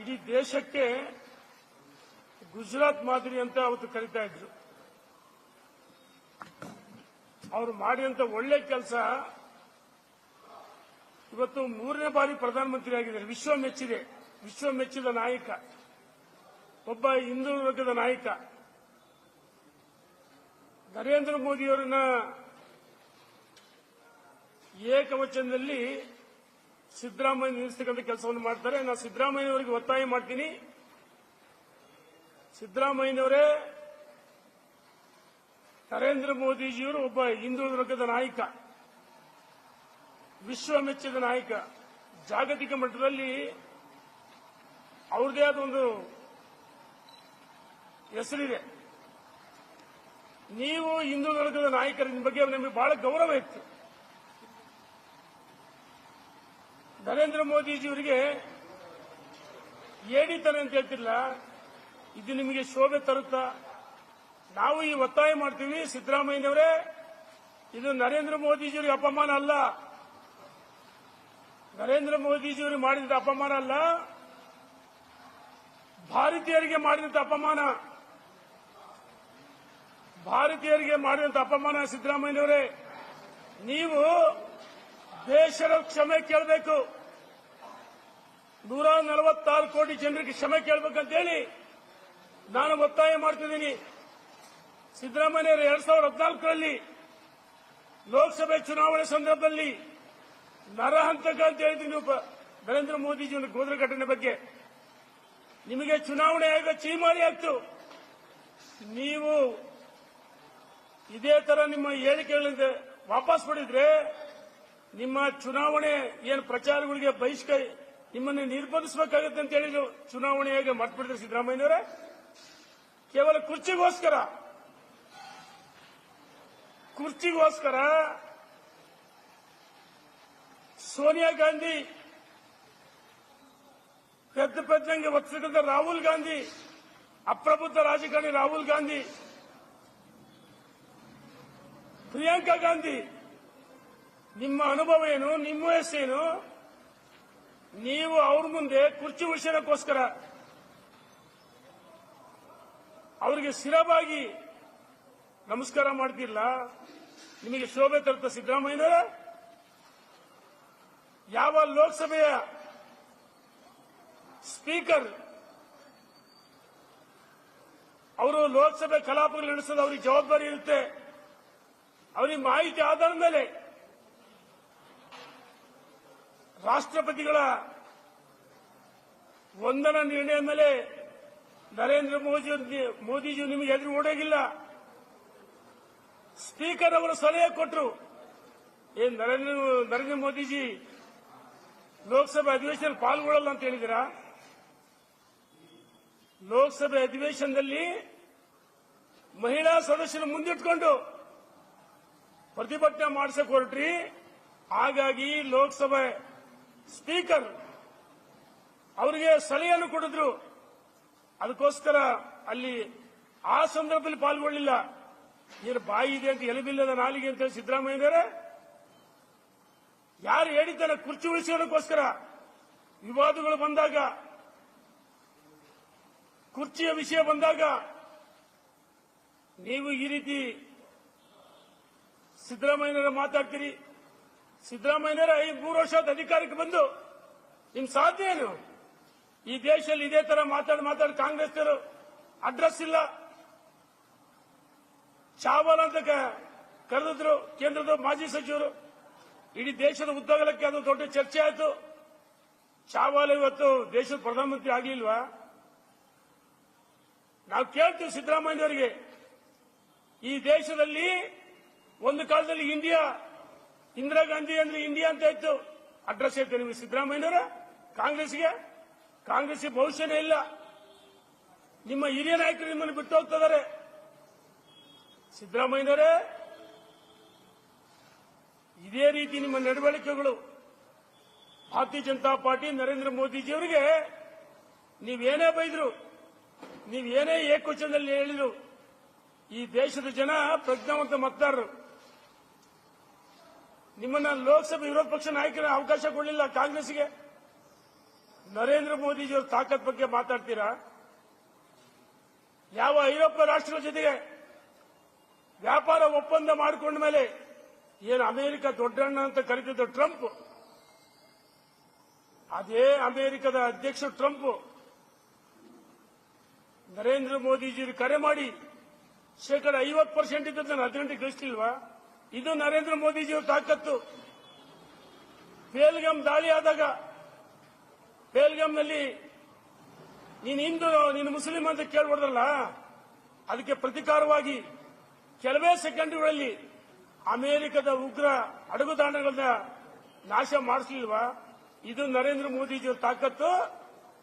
ಇಡೀ ದೇಶಕ್ಕೆ ಗುಜರಾತ್ ಮಾದರಿ ಅಂತ ಅವತ್ತು ಕರಿತಾ ಇದ್ರು. ಅವರು ಮಾಡಿದಂತ ಒಳ್ಳೆ ಕೆಲಸ ಇವತ್ತು ಮೂರನೇ ಬಾರಿ ಪ್ರಧಾನಮಂತ್ರಿ ಆಗಿದ್ದಾರೆ. ವಿಶ್ವ ಮೆಚ್ಚಿದೆ. ವಿಶ್ವ ಮೆಚ್ಚಿದ ನಾಯಕ. ಒಬ್ಬ ಹಿಂದೂ ವರ್ಗದ ನಾಯಕ. ನರೇಂದ್ರ ಮೋದಿಯವರನ್ನ ಏಕವಚನದಲ್ಲಿ ಸಿದ್ದರಾಮಯ್ಯ ನಿಲ್ಲಿಸ್ತಕ್ಕಂಥ ಕೆಲಸವನ್ನು ಮಾಡ್ತಾರೆ. ನಾನು ಸಿದ್ದರಾಮಯ್ಯನವರಿಗೆ ಒತ್ತಾಯ ಮಾಡ್ತೀನಿ. ಸಿದ್ದರಾಮಯ್ಯನವರೇ, ನರೇಂದ್ರ ಮೋದಿಜಿಯವರು ಒಬ್ಬ ಹಿಂದೂ ವರ್ಗದ ನಾಯಕ ವಿಶ್ವ ಮೆಚ್ಚಿದ ನಾಯಕ. ಜಾಗತಿಕ ಮಟ್ಟದಲ್ಲಿ ಅವ್ರದೇ ಆದ ಒಂದು ಹೆಸರಿದೆ. ನೀವು ಹಿಂದೂ ವರ್ಗದ ನಾಯಕರ ಬಗ್ಗೆ ನಮಗೆ ಬಹಳ ಗೌರವ ಇತ್ತು. ನರೇಂದ್ರ ಮೋದಿಜಿಯವರಿಗೆ ಏಡಿತಾನೆ ಅಂತ ಹೇಳ್ತಿಲ್ಲ. ಇದು ನಿಮಗೆ ಶೋಭೆ ತರುತ್ತಾ? ನಾವು ಈ ಒತ್ತಾಯ ಮಾಡ್ತೀವಿ ಸಿದ್ದರಾಮಯ್ಯನವರೇ. ಇದು ನರೇಂದ್ರ ಮೋದಿಜಿಯವರಿಗೆ ಅಪಮಾನ ಅಲ್ಲ. ನರೇಂದ್ರ ಮೋದಿಜಿಯವರಿಗೆ ಮಾಡಿದ ಅಪಮಾನ ಅಲ್ಲ. ಭಾರತೀಯರಿಗೆ ಮಾಡಿದಂಥ ಅಪಮಾನ. ಭಾರತೀಯರಿಗೆ ಮಾಡಿದಂತ ಅಪಮಾನ ಸಿದ್ದರಾಮಯ್ಯನವರೇ. ನೀವು ದೇಶದ ಕ್ಷಮೆ ಕೇಳಬೇಕು. ನೂರ ನಲವತ್ತಾರು ಕೋಟಿ ಜನರಿಗೆ ಕ್ಷಮೆ ಕೇಳಬೇಕಂತೇಳಿ ನಾನು ಒತ್ತಾಯ ಮಾಡ್ತಿದ್ದೀನಿ. ಸಿದ್ದರಾಮಯ್ಯವರು ಎರಡ್ ಸಾವಿರದ ಹದಿನಾಲ್ಕರಲ್ಲಿ ಲೋಕಸಭೆ ಚುನಾವಣೆ ಸಂದರ್ಭದಲ್ಲಿ ನರಹಂತಕ ಅಂತ ಹೇಳಿದ್ರಿ ನೀವು ನರೇಂದ್ರ ಮೋದಿಜಿ ಗೋದ್ರ ಘಟನೆ ಬಗ್ಗೆ. ನಿಮಗೆ ಚುನಾವಣೆ ಆಯೋಗ ಚೀಮಾರಿ ಆಯ್ತು. ನೀವು ಇದೇ ತರ ನಿಮ್ಮ ಹೇಳಿಕೆಗಳಿಂದ ವಾಪಸ್ ಪಡೆದ್ರೆ ನಿಮ್ಮ ಚುನಾವಣೆ ಏನು ಪ್ರಚಾರಗಳಿಗೆ ಬಹಿಷ್ಕಾರ ನಿಮ್ಮನ್ನು ನಿರ್ಬಂಧಿಸಬೇಕಾಗುತ್ತೆ ಅಂತ ಹೇಳಿದ್ರು. ಚುನಾವಣೆಯಾಗಿ ಮರ್ತ್ಬಿಟ್ಟಿದ್ರು ಸಿದ್ದರಾಮಯ್ಯವರೇ ಕೇವಲ ಕುರ್ಚಿಗೋಸ್ಕರ. ಕುರ್ಚಿಗೋಸ್ಕರ ಸೋನಿಯಾ ಗಾಂಧಿ ಪೆದ್ದ ಪೆದ್ದಂಗೆ ಒತ್ತಿಸಿದಂತ ರಾಹುಲ್ ಗಾಂಧಿ, ಅಪ್ರಬುದ್ಧ ರಾಜಕಾರಣಿ ರಾಹುಲ್ ಗಾಂಧಿ, ಪ್ರಿಯಾಂಕಾ ಗಾಂಧಿ ನಿಮ್ಮ ಅನುಭವ ಏನು? ನಿಮ್ಮ ವಯಸ್ಸೇನು ನೀವು ಅವ್ರ ಮುಂದೆ ಕುರ್ಚಿ ವಿಷಯಕ್ಕೋಸ್ಕರ ಅವರಿಗೆ ಸ್ಥಿರವಾಗಿ ನಮಸ್ಕಾರ ಮಾಡ್ತಿಲ್ಲ ನಿಮಗೆ ಶೋಭೆ ತರುತ್ತ ಸಿದ್ದರಾಮಯ್ಯನವರ? ಯಾವ ಲೋಕಸಭೆಯ ಸ್ಪೀಕರ್ ಅವರು ಲೋಕಸಭೆ ಕಲಾಪಗಳು ನಡೆಸೋದು ಅವರಿಗೆ ಜವಾಬ್ದಾರಿ ಇರುತ್ತೆ. ಅವರಿಗೆ ಮಾಹಿತಿ ಆಧಾರದ ಮೇಲೆ ರಾಷ್ಟ್ರಪತಿಗಳ ವಂದನ ನಿರ್ಣಯ ಮೇಲೆ ನರೇಂದ್ರ ಮೋದಿ ಮೋದಿಜಿ ನಿಮಗೆ ಎದುರು ಓಡೋಗಿಲ್ಲ. ಸ್ಪೀಕರ್ ಅವರು ಸಲಹೆ ಕೊಟ್ಟರು ಏನ್ ನರೇಂದ್ರ ನರೇಂದ್ರ ಮೋದಿಜಿ ಲೋಕಸಭೆ ಅಧಿವೇಶನ ಪಾಲ್ಗೊಳ್ಳಲ್ಲ ಅಂತ ಹೇಳಿದಿರಾ ಲೋಕಸಭೆ ಅಧಿವೇಶನದಲ್ಲಿ ಮಹಿಳಾ ಸದಸ್ಯರು ಮುಂದಿಟ್ಕೊಂಡು ಪ್ರತಿಭಟನೆ ಮಾಡಿಸಕ್ ಹೊರಟ್ರಿ. ಹಾಗಾಗಿ ಲೋಕಸಭೆ ಸ್ಪೀಕರ್ ಅವರಿಗೆ ಸಲಹೆಯನ್ನು ಕೊಡಿದ್ರು. ಅದಕ್ಕೋಸ್ಕರ ಅಲ್ಲಿ ಆ ಸಂದರ್ಭದಲ್ಲಿ ಪಾಲ್ಗೊಳ್ಳಿಲ್ಲ. ಏನು ಬಾಯಿ ಇದೆ ಅಂತ ಎಲುಬಿಲ್ಲದ ನಾಲಿಗೆ ಅಂತ ಹೇಳಿ ಸಿದ್ದರಾಮಯ್ಯನವರೇ ಯಾರು ಹೇಳಿದ್ದಾರೆ ಕುರ್ಚಿ ಉಳಿಸೋದಕ್ಕೋಸ್ಕರ ವಿವಾದಗಳು ಬಂದಾಗ, ಕುರ್ಚಿಯ ವಿಷಯ ಬಂದಾಗ ನೀವು ಈ ರೀತಿ ಸಿದ್ದರಾಮಯ್ಯನವರ ಮಾತಾಡ್ತೀರಿ. ಸಿದ್ದರಾಮಯ್ಯನವರ ಐದು ಮೂರು ವರ್ಷದ ಅಧಿಕಾರಕ್ಕೆ ಬಂದು ನಿಮ್ ಸಾಧ್ಯ ಏನು? ಈ ದೇಶದಲ್ಲಿ ಇದೇ ತರ ಮಾತಾಡಿ ಮಾತಾಡಿ ಕಾಂಗ್ರೆಸ್ ಅಡ್ರೆಸ್ ಇಲ್ಲ. ಚಾವಲ್ ಅಂತ ಕರೆದಿದ್ರು ಕೇಂದ್ರದ ಮಾಜಿ ಸಚಿವರು. ಇಡೀ ದೇಶದ ಉದ್ದಗಲಕ್ಕೆ ಅದು ದೊಡ್ಡ ಚರ್ಚೆ ಆಯಿತು. ಚಾವಾಲ್ ಇವತ್ತು ದೇಶದ ಪ್ರಧಾನಮಂತ್ರಿ ಆಗಲಿಲ್ವಾ? ನಾವು ಕೇಳ್ತೀವಿ ಸಿದ್ದರಾಮಯ್ಯನವರಿಗೆ, ಈ ದೇಶದಲ್ಲಿ ಒಂದು ಕಾಲದಲ್ಲಿ ಇಂಡಿಯಾ ಇಂದಿರಾ ಗಾಂಧಿ ಅಂದ್ರೆ ಇಂಡಿಯಾ ಅಂತ ಇತ್ತು. ಅಡ್ರೆಸ್ ಹೇಳ್ತೇನೆ ನಿಮಗೆ ಸಿದ್ದರಾಮಯ್ಯನವರ ಕಾಂಗ್ರೆಸ್ಗೆ ಕಾಂಗ್ರೆಸ್ಗೆ ಭವಿಷ್ಯನೇ ಇಲ್ಲ. ನಿಮ್ಮ ಹಿರಿಯ ನಾಯಕರು ನಿಮ್ಮನ್ನು ಬಿಟ್ಟು ಹೋಗ್ತಿದ್ದಾರೆ ಸಿದ್ದರಾಮಯ್ಯನವರೇ, ಇದೇ ರೀತಿ ನಿಮ್ಮ ನಡವಳಿಕೆಗಳು. ಭಾರತೀಯ ಜನತಾ ಪಾರ್ಟಿ ನರೇಂದ್ರ ಮೋದಿಜಿಯವರಿಗೆ ನೀವೇನೇ ಬೈದ್ರು ನೀವೇನೇ ಏಕವಚನದಲ್ಲಿ ಹೇಳಿದ್ರು, ಈ ದೇಶದ ಜನ ಪ್ರಜ್ಞಾವಂತ ಮತದಾರರು. ನಿಮ್ಮನ್ನ ಲೋಕಸಭೆ ವಿರೋಧ ಪಕ್ಷ ನಾಯಕರ ಅವಕಾಶ ಕೊಡಲಿಲ್ಲ ಕಾಂಗ್ರೆಸ್ಗೆ ನರೇಂದ್ರ ಮೋದಿಜಿಯವರ ತಾಕತ್ ಬಗ್ಗೆ ಮಾತಾಡ್ತೀರಾ? ಯಾವ ಐರೋಪ್ಯ ರಾಷ್ಟ್ರಗಳ ಜೊತೆಗೆ ವ್ಯಾಪಾರ ಒಪ್ಪಂದ ಮಾಡಿಕೊಂಡ ಮೇಲೆ ಏನು ಅಮೆರಿಕ ದೊಡ್ಡಣ್ಣ ಅಂತ ಕರೀತಿದ್ದ ಟ್ರಂಪ್? ಅದೇ ಅಮೆರಿಕದ ಅಧ್ಯಕ್ಷ ಟ್ರಂಪ್. ನರೇಂದ್ರ ಮೋದಿಜಿ ಕರೆ ಮಾಡಿ ಶೇಕಡ ಐವತ್ತು ಪರ್ಸೆಂಟ್ ಇದ್ದದನ್ನು ಹದಿನೆಂಟು ಗಳಿಸ್ಲಿಲ್ವಾ ಇದು ನರೇಂದ್ರ ಮೋದಿಜಿಯವರ ತಾಕತ್ತು. ಪೇಲ್ಗಮ್ ದಾಳಿ ಆದಾಗ ಪೇಲ್ಗಮ್ನಲ್ಲಿ ನೀನು ಹಿಂದೂ, ನೀನು ಮುಸ್ಲಿಂ ಅಂತ ಕೇಳ್ಬಾರ್ದಲ್ಲ? ಅದಕ್ಕೆ ಪ್ರತಿಕಾರವಾಗಿ ಕೆಲವೇ ಸೆಕೆಂಡ್ಗಳಲ್ಲಿ ಅಮೆರಿಕದ ಉಗ್ರ ಅಡಗುತಾಣಗಳನ್ನ ನಾಶ ಮಾಡಿಸ್ಲಿಲ್ವಾ? ಇದು ನರೇಂದ್ರ ಮೋದಿಜಿಯವರ ತಾಕತ್ತು.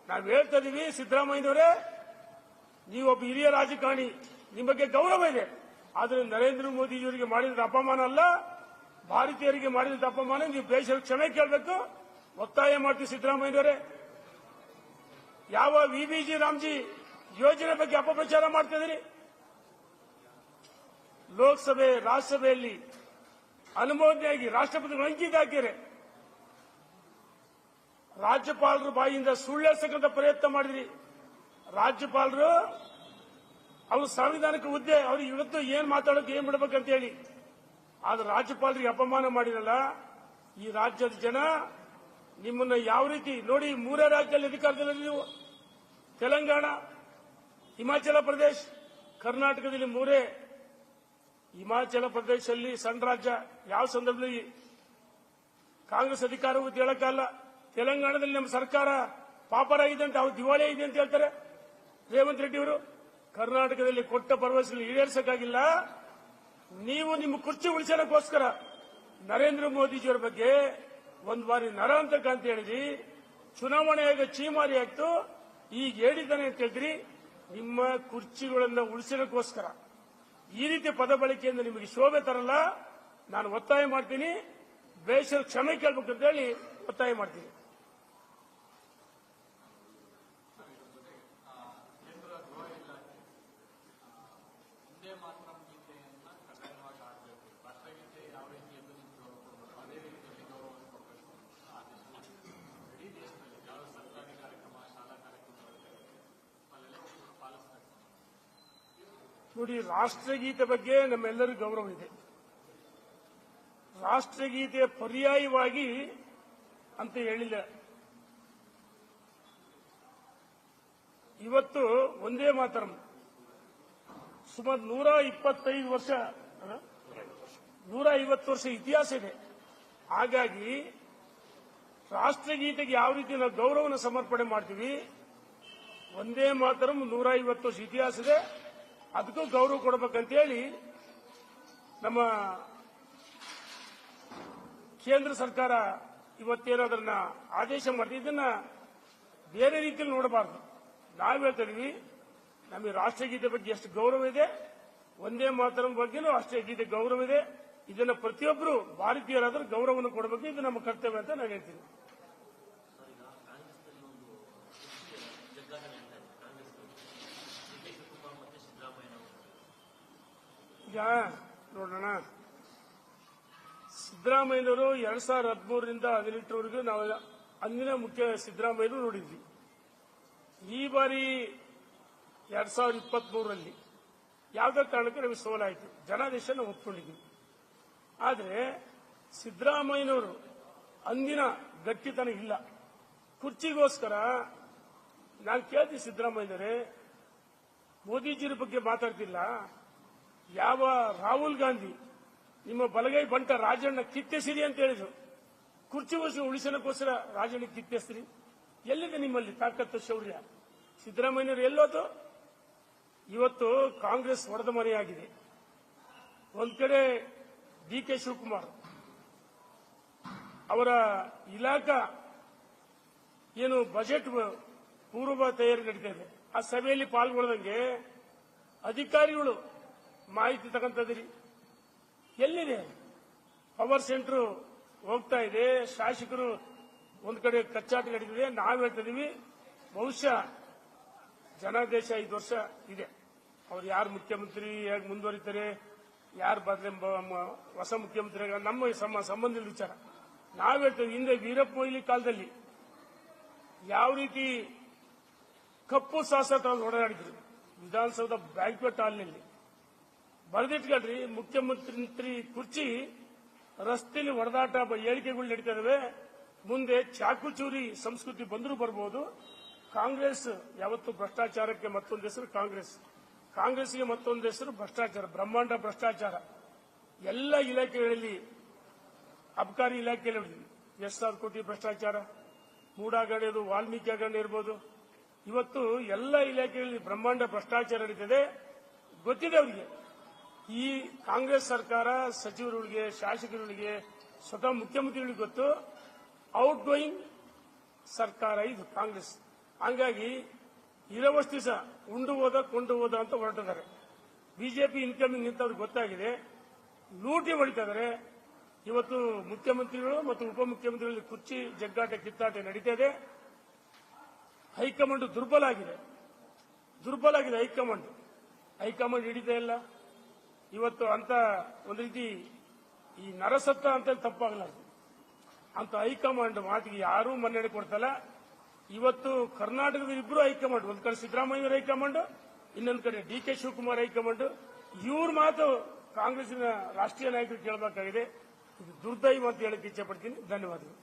ನಾವು ಹೇಳ್ತಾ ಇದೀವಿ, ಸಿದ್ದರಾಮಯ್ಯನವರೇ, ನೀವೊಬ್ಬ ಹಿರಿಯ ರಾಜಕಾರಣಿ ನಿಮ್ಮ ಬಗ್ಗೆ ಗೌರವ ಇದೆ. ಆದರೆ ನರೇಂದ್ರ ಮೋದಿಜಿಯವರಿಗೆ ಮಾಡಿದ ಅಪಮಾನ ಅಲ್ಲ, ಭಾರತೀಯರಿಗೆ ಮಾಡಿದ ಅಪಮಾನ, ನೀವು ದೇಶದ ಕ್ಷಮೆ ಕೇಳಬೇಕು. ಒತ್ತಾಯ ಮಾಡ್ತೀವಿ ಸಿದ್ದರಾಮಯ್ಯವರೇ ಯಾವ ವಿಬಿಜಿ ರಾಮ್ಜಿ ಯೋಜನೆ ಬಗ್ಗೆ ಅಪಪ್ರಚಾರ ಮಾಡ್ತಾ ಲೋಕಸಭೆ, ರಾಜ್ಯಸಭೆಯಲ್ಲಿ ಅನುಮೋದನೆಯಾಗಿ ರಾಷ್ಟ್ರಪತಿಗಳು ಅಂಕಿತ ಹಾಕಿದರೆ ರಾಜ್ಯಪಾಲರು ಬಾಯಿಯಿಂದ ಸುಳ್ಳೆಸಕ್ಕಂತ ಪ್ರಯತ್ನ ಮಾಡಿದ್ರಿ. ರಾಜ್ಯಪಾಲರು ಅವ್ರ ಸಾಂವಿಧಾನಿಕ ಹುದ್ದೆ, ಅವ್ರಿಗೆ ಇವತ್ತು ಏನ್ ಮಾತಾಡೋಕೆ ಏನ್ ಅಂತ ಹೇಳಿ ಆದ್ರೆ ರಾಜ್ಯಪಾಲರಿಗೆ ಅಪಮಾನ ಮಾಡಿರಲ್ಲ, ಈ ರಾಜ್ಯದ ಜನ ನಿಮ್ಮನ್ನ ಯಾವ ರೀತಿ, ನೋಡಿ ಮೂರೇ ರಾಜ್ಯದಲ್ಲಿ ಅಧಿಕಾರದಲ್ಲಿ ನೀವು. ತೆಲಂಗಾಣ, ಹಿಮಾಚಲ ಪ್ರದೇಶ, ಕರ್ನಾಟಕದಲ್ಲಿ ಮೂರೇ. ಹಿಮಾಚಲ ಪ್ರದೇಶದಲ್ಲಿ ಸಣ್ಣ ರಾಜ್ಯ, ಯಾವ ಸಂದರ್ಭದಲ್ಲಿ? ಕಾಂಗ್ರೆಸ್ ಅಧಿಕಾರ ಅಂತ ಹೇಳಕ್ಕಲ್ಲ ತೆಲಂಗಾಣದಲ್ಲಿ ನಮ್ಮ ಸರ್ಕಾರ ಪಾಪರ ಇದೆ ಅಂತ, ಅವ್ರು ದಿವಾಳಿ ಇದೆ ಅಂತ ಹೇಳ್ತಾರೆ. ರೇವಂತ್ ರೆಡ್ಡಿ ಅವರು. ಕರ್ನಾಟಕದಲ್ಲಿ ಕೊಟ್ಟ ಭರವಸೆಗಳು ಈಡೇರಿಸಕ್ಕಾಗಿಲ್ಲ. ನೀವು ನಿಮ್ಮ ಕುರ್ಚಿ ಉಳಿಸೋದಕ್ಕೋಸ್ಕರ ನರೇಂದ್ರ ಮೋದಿಜಿಯವರ ಬಗ್ಗೆ ಒಂದು ಬಾರಿ ನರಾಂತಕ ಅಂತ ಹೇಳಿದ್ರಿ. ಚುನಾವಣೆಯಾಗ ಚೀಮಾರಿ ಆಗ್ತು. ಈಗ ಹೇಳಿದ್ದಾನೆ ಅಂತ ಹೇಳಿದ್ರಿ. ನಿಮ್ಮ ಕುರ್ಚಿಗಳನ್ನ ಉಳಿಸೋದಕ್ಕೋಸ್ಕರ. ಈ ರೀತಿ ಪದ ಬಳಕೆಯಿಂದ ನಿಮಗೆ ಶೋಭೆ ತರಲ್ಲ. ನಾನು ಒತ್ತಾಯ ಮಾಡ್ತೀನಿ. ಬೇಷರ ಕ್ಷಮೆ ಕೇಳಬೇಕು ಅಂತ ಹೇಳಿ ಒತ್ತಾಯ ಮಾಡ್ತೀನಿ. ನೋಡಿ, ರಾಷ್ಟ್ರಗೀತೆ ಬಗ್ಗೆ ನಮ್ಮೆಲ್ಲರಿಗೂ ಗೌರವ ಇದೆ. ರಾಷ್ಟ್ರಗೀತೆಯ ಪರ್ಯಾಯವಾಗಿ ಅಂತ ಹೇಳಿಲ್ಲ. ಇವತ್ತು ಒಂದೇ ಮಾತರಂ. ಸುಮಾರು ನೂರ ಇಪ್ಪತ್ತೈದು ವರ್ಷ? ನೂರ ಐವತ್ತು ವರ್ಷ ಇತಿಹಾಸ ಇದೆ. ಹಾಗಾಗಿ ರಾಷ್ಟ್ರಗೀತೆಗೆ ಯಾವ ರೀತಿ ನಾವು ಗೌರವನ ಸಮರ್ಪಣೆ ಮಾಡ್ತೀವಿ, ಒಂದೇ ಮಾತರಂ ನೂರ ವರ್ಷ ಇತಿಹಾಸ ಇದೆ. ಅದಕ್ಕೂ ಗೌರವ ಕೊಡಬೇಕಂತೇಳಿ ನಮ್ಮ ಕೇಂದ್ರ ಸರ್ಕಾರ ಇವತ್ತೇನೋದನ್ನ ಆದೇಶ ಮಾಡಿದೆ ಇದನ್ನ ಬೇರೆ ರೀತಿಯಲ್ಲಿ ನೋಡಬಾರ್ದು. ನಾವು ಹೇಳ್ತಾ ಇದೀವಿ ನಮಗೆ ರಾಷ್ಟ್ರಗೀತೆ ಬಗ್ಗೆ ಎಷ್ಟು ಗೌರವ ಇದೆ, ಒಂದೇ ಮಾತರ ಬಗ್ಗೆನೂ ಗೀತೆ ಗೌರವ ಇದೆ. ಇದನ್ನ ಪ್ರತಿಯೊಬ್ಬರು ಭಾರತೀಯರಾದ್ರೂ ಗೌರವವನ್ನು ಕೊಡಬೇಕು, ಇದು ನಮ್ಮ ಕರ್ತವ್ಯ ಅಂತ ನಾನು ಹೇಳ್ತೀನಿ ನೋಡೋಣ. ಸಿದ್ದರಾಮಯ್ಯನವರು ಎರಡ್ ಸಾವಿರದ ಹದಿಮೂರರಿಂದ ಹದಿನೆಂಟರವರೆಗೂ ನಾವು ಅಂದಿನ ಮುಖ್ಯ ಸಿದ್ದರಾಮಯ್ಯರು ನೋಡಿದ್ವಿ. ಈ ಬಾರಿ ಎರಡ್ ಸಾವಿರದ ಇಪ್ಪತ್ತ್ ಮೂರರಲ್ಲಿ ಯಾವುದೇ ಕಾರಣಕ್ಕೆ ನಮಗೆ ಸೋಲಾಯಿತು ಜನಾದೇಶ ನಾವು ಒಪ್ಕೊಂಡಿದ್ವಿ. ಆದರೆ ಸಿದ್ದರಾಮಯ್ಯನವರು ಅಂದಿನ ಗಟ್ಟಿತನ ಇಲ್ಲ. ಕುರ್ಚಿಗೋಸ್ಕರ ನಾನು ಕೇಳ್ತೀನಿ ಸಿದ್ದರಾಮಯ್ಯನವರೇ, ಮೋದಿಜಿರ ಬಗ್ಗೆ ಮಾತಾಡ್ತಿಲ್ಲ. ಯಾವ ರಾಹುಲ್ ಗಾಂಧಿ ನಿಮ್ಮ ಬಲಗೈ ಬಂಟ ರಾಜಣ್ಣ ಕಿತ್ತೆಸಿರಿ ಅಂತ ಹೇಳಿದ್ರು. ಕುರ್ಚಿ ವಶ ಉಳಿಸೋದಕ್ಕೋಸ್ಕರ ರಾಜಣ್ಣ ಕಿತ್ತೆಸ್ರಿ. ಎಲ್ಲಿದೆ ನಿಮ್ಮಲ್ಲಿ ತಾಕತ್ತು, ಶೌರ್ಯ? ಸಿದ್ದರಾಮಯ್ಯನವರು ಎಲ್ಲೋದು ಇವತ್ತು ಕಾಂಗ್ರೆಸ್ ಹೊಡೆದ ಮನೆಯಾಗಿದೆ ಒಂದ್ ಕಡೆ ಡಿ ಕೆ ಶಿವಕುಮಾರ್. ಅವರ ಇಲಾಖಾ ಏನು ಬಜೆಟ್ ಪೂರ್ವ ತಯಾರಿ ನಡೀತಾ ಇದೆ. ಆ ಸಭೆಯಲ್ಲಿ ಪಾಲ್ಗೊಳ್ಳದಂಗೆ ಅಧಿಕಾರಿಗಳು ಮಾಹಿತಿ ತಗೊಂತದ್ರಿ. ಎಲ್ಲಿದೆ ಪವರ್ ಸೆಂಟರ್ ಹೋಗ್ತಾ ಇದೆ. ಶಾಸಕರು ಒಂದ್ ಕಡೆ ಕಚ್ಚಾಟ ನಡೀತಿದೆ ನಾವು ಹೇಳ್ತಿದೀವಿ ಬಹುಶಃ ಜನಾದೇಶ ಐದು ವರ್ಷ ಇದೆ. ಅವ್ರು ಯಾರು ಮುಖ್ಯಮಂತ್ರಿ, ಹೇಗೆ ಮುಂದುವರಿತಾರೆ, ಯಾರು ಬದಲ ಹೊಸ ಮುಖ್ಯಮಂತ್ರಿ ನಮ್ಮ ಸಮ ಸಂಬಂಧಿತ ವಿಚಾರ. ನಾವು ಹೇಳ್ತೇವೆ ಹಿಂದೆ ವೀರಪ್ಪ ಮೊಯ್ಲಿ ಕಾಲದಲ್ಲಿ ಯಾವ ರೀತಿ ಕಪ್ಪು ಸಾಸ ಓಡಾಡಿದ್ರು ವಿಧಾನಸೌಧ ಬ್ಯಾಂಕ್ವೆಟ್ ಹಾಲ್ನಲ್ಲಿ ಬರೆದಿಟ್ಕೊಳ್ರಿ ಮುಖ್ಯಮಂತ್ರಿ ಕುರ್ಚಿ ರಸ್ತೆಯಲ್ಲಿ ಹೊಡೆದಾಟ ಹೇಳಿಕೆಗಳು ನಡೀತಾ ಇದಾವೆ. ಮುಂದೆ ಚಾಕುಚೂರಿ ಸಂಸ್ಕೃತಿ ಬಂದರೂ ಬರಬಹುದು ಕಾಂಗ್ರೆಸ್ ಯಾವತ್ತು ಭ್ರಷ್ಟಾಚಾರಕ್ಕೆ ಮತ್ತೊಂದು ಹೆಸರು ಕಾಂಗ್ರೆಸ್. ಕಾಂಗ್ರೆಸ್ಗೆ ಮತ್ತೊಂದು ಹೆಸರು ಭ್ರಷ್ಟಾಚಾರ, ಬ್ರಹ್ಮಾಂಡ ಭ್ರಷ್ಟಾಚಾರ. ಎಲ್ಲ ಇಲಾಖೆಗಳಲ್ಲಿ ಅಬಕಾರಿ ಇಲಾಖೆಯಲ್ಲಿ ಎಷ್ಟು ಸಾವಿರ ಕೋಟಿ ಭ್ರಷ್ಟಾಚಾರ? ಮೂಡಾಗಡೆದು ವಾಲ್ಮೀಕಿ ಹಗರಣ ಇರ್ಬೋದು. ಇವತ್ತು ಎಲ್ಲ ಇಲಾಖೆಗಳಲ್ಲಿ ಬ್ರಹ್ಮಾಂಡ ಭ್ರಷ್ಟಾಚಾರ ನಡೀತದೆ. ಗೊತ್ತಿದೆ ಅವರಿಗೆ. ಈ ಕಾಂಗ್ರೆಸ್ ಸರ್ಕಾರ ಸಚಿವರುಗಳಿಗೆ, ಶಾಸಕರುಗಳಿಗೆ, ಸ್ವತಃ ಮುಖ್ಯಮಂತ್ರಿಗಳಿಗೆ ಗೊತ್ತು ಔಟ್ ಗೋಯಿಂಗ್ ಸರ್ಕಾರ ಇದು ಕಾಂಗ್ರೆಸ್. ಹಂಗಾಗಿ ಇರೋವಷ್ಟು ದಿವಸ ಉಂಡು ಹೋದ, ಕೊಂಡು ಹೋದ ಅಂತ ಹೊರಟಿದ್ದಾರೆ. ಬಿಜೆಪಿ ಇನ್ಕಮಿಂಗ್ ಅಂತ ಅವ್ರಿಗೆ ಗೊತ್ತಾಗಿದೆ. ಲೂಟಿ ಹೊಡಿತಿದ್ದಾರೆ ಇವತ್ತು ಮುಖ್ಯಮಂತ್ರಿಗಳು ಮತ್ತು ಉಪಮುಖ್ಯಮಂತ್ರಿಗಳಲ್ಲಿ ಕುರ್ಚಿ ಜಗ್ಗಾಟ, ಕಿತ್ತಾಟ ನಡೀತಾ ಇದೆ. ಹೈಕಮಾಂಡ್ ದುರ್ಬಲ ಆಗಿದೆ. ದುರ್ಬಲ ಆಗಿದೆ ಹೈಕಮಾಂಡ್. ಹೈಕಮಾಂಡ್ ಹಿಡಿತಾ ಇಲ್ಲ. ಇವತ್ತು ಅಂತ ಒಂದು ರೀತಿ ಈ ನರಸತ್ತ ಅಂತ ತಪ್ಪಾಗಲಾರ್ದು ಅಂತ ಹೈಕಮಾಂಡ್ ಮಾತಿಗೆ ಯಾರೂ ಮನ್ನಣೆ ಕೊಡ್ತಲ್ಲ. ಇವತ್ತು ಕರ್ನಾಟಕದ ಇಬ್ಬರು ಹೈಕಮಾಂಡ್, ಒಂದ್ ಕಡೆ ಸಿದ್ದರಾಮಯ್ಯ ಹೈಕಮಾಂಡ್, ಇನ್ನೊಂದು ಕಡೆ ಡಿ ಕೆ ಶಿವಕುಮಾರ್ ಹೈಕಮಾಂಡ್. ಇವ್ರ ಮಾತು ಕಾಂಗ್ರೆಸ್ನ ರಾಷ್ಟ್ರೀಯ ನಾಯಕರು ಕೇಳಬೇಕಾಗಿದೆ. ಇದು ದುರ್ದೈವ ಅಂತ ಹೇಳಕ್ಕೆ ಇಚ್ಛೆ ಪಡ್ತೀನಿ. ಧನ್ಯವಾದಗಳು.